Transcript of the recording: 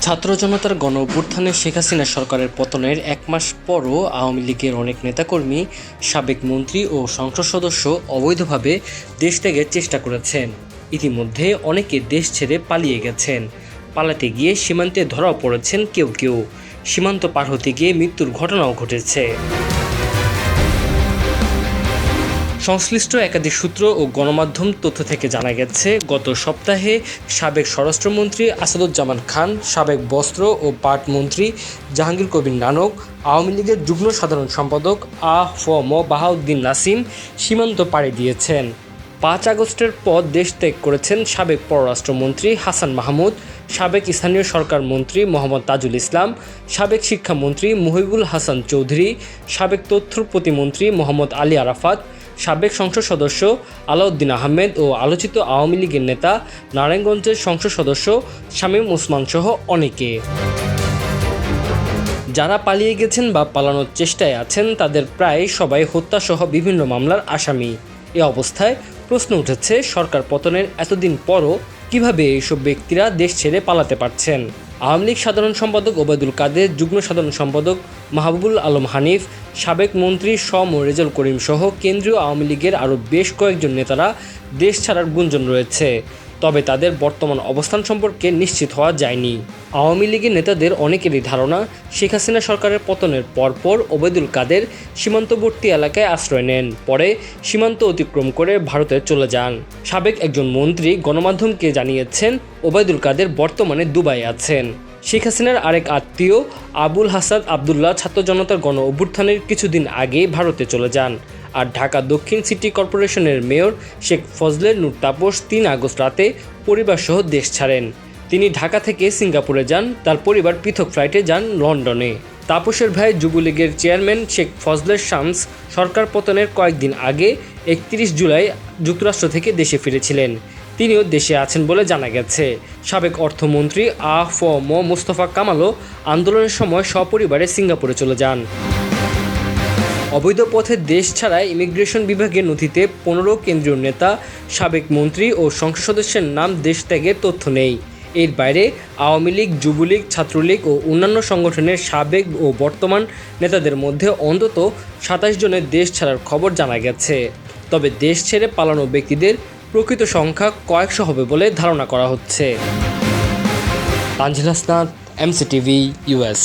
ছাত্র জনতার গণ অভ্যুত্থানে শেখ হাসিনা সরকারের পতনের এক মাস পরও আওয়ামী লীগের অনেক নেতাকর্মী, সাবেক মন্ত্রী ও সংসদ সদস্য অবৈধভাবে দেশ ত্যাগের চেষ্টা করেছেন। ইতিমধ্যে অনেকে দেশ ছেড়ে পালিয়ে গেছেন। পালাতে গিয়ে সীমান্তে ধরাও পড়েছেন কেউ কেউ। সীমান্ত পার হতে গিয়ে মৃত্যুর ঘটনাও ঘটেছে। সংশ্লিষ্ট একাধিক সূত্র ও গণমাধ্যম তথ্য থেকে জানা গেছে, গত সপ্তাহে সাবেক স্বরাষ্ট্রমন্ত্রী আসাদুজ্জামান খান, সাবেক বস্ত্র ও পাট মন্ত্রী জাহাঙ্গীর কবির নানক, আওয়ামী লীগের যুগ্ম সাধারণ সম্পাদক আ ফ ম বাহাউদ্দিন নাসিম সীমান্ত পাড়ি দিয়েছেন। পাঁচ আগস্টের পর দেশ ত্যাগ করেছেন সাবেক পররাষ্ট্রমন্ত্রী হাসান মাহমুদ, সাবেক স্থানীয় সরকার মন্ত্রী মোহাম্মদ তাজুল ইসলাম, সাবেক শিক্ষামন্ত্রী মুহিবুল হাসান চৌধুরী, সাবেক তথ্য প্রতিমন্ত্রী মোহাম্মদ আলী আরাফাত সাবেক সংসদ সদস্য আলাউদ্দিন আহমেদ ও আলোচিত আওয়ামী লীগের নেতা নারায়ণগঞ্জের সংসদ সদস্য শামীম ওসমান সহ অনেকে। যারা পালিয়ে গেছেন বা পালানোর চেষ্টায় আছেন, তাদের প্রায় সবাই হত্যাসহ বিভিন্ন মামলার আসামি। এ অবস্থায় প্রশ্ন উঠেছে, সরকার পতনের এতদিন পরও কীভাবে এইসব ব্যক্তিরা দেশ ছেড়ে পালাতে পারছেন? আওয়ামী লীগ সাধারণ সম্পাদক ওবায়দুল কাদের, যুগ্ম সাধারণ সম্পাদক মাহবুবুল আলম হানিফ, সাবেক মন্ত্রী স রেজাল করিম সহ কেন্দ্রীয় আওয়ামী লীগের আরও বেশ কয়েকজন নেতারা দেশ ছাড়ার গুঞ্জন রয়েছে। তবে তাদের বর্তমান অবস্থান সম্পর্কে নিশ্চিত হওয়া যায়নি। আওয়ামী লীগের নেতাদের অনেকেরই ধারণা, শেখ হাসিনা সরকারের পতনের পরপর ওবেদুল কাদের সীমান্তবর্তী এলাকায় আশ্রয় নেন। পরে সীমান্ত অতিক্রম করে ভারতে চলে যান। সাবেক একজন মন্ত্রী গণমাধ্যমকে জানিয়েছেন, ওবায়দুল কাদের বর্তমানে দুবাই আছেন। শেখ হাসিনার আরেক আত্মীয় আবুল হাসাদ আবদুল্লাহ ছাত্র জনতার গণ অভ্যুত্থানের কিছুদিন আগে ভারতে চলে যান। আর ঢাকা দক্ষিণ সিটি কর্পোরেশনের মেয়র শেখ ফজলের নূর তাপস তিন আগস্ট রাতে পরিবারসহ দেশ ছাড়েন। তিনি ঢাকা থেকে সিঙ্গাপুরে যান, তার পরিবার পৃথক ফ্লাইটে যান লন্ডনে। তাপসের ভাই যুবলীগের চেয়ারম্যান শেখ ফজলের শামস সরকার পতনের কয়েকদিন আগে একত্রিশ জুলাই যুক্তরাষ্ট্র থেকে দেশে ফিরেছিলেন। তিনিও দেশে আছেন বলে জানা গেছে। সাবেক অর্থমন্ত্রী আ ফ ম মোস্তফা কামালও আন্দোলনের সময় সপরিবারে সিঙ্গাপুরে চলে যান। অবৈধ পথে দেশ ছাড়ায় ইমিগ্রেশন বিভাগের নথিতে পনেরো কেন্দ্রীয় নেতা, সাবেক মন্ত্রী ও সংসদ সদস্যের নাম দেশ ত্যাগের তথ্য নেই। এর বাইরে আওয়ামী লীগ, যুবলীগ, ছাত্রলীগ ও অন্যান্য সংগঠনের সাবেক ও বর্তমান নেতাদের মধ্যে অন্তত সাতাশ জনের দেশ ছাড়ার খবর জানা গেছে। তবে দেশ ছেড়ে পালানো ব্যক্তিদের প্রকৃত সংখ্যা কয়েকশো হবে বলে ধারণা করা হচ্ছে। Tanzil Hasnat MCTV US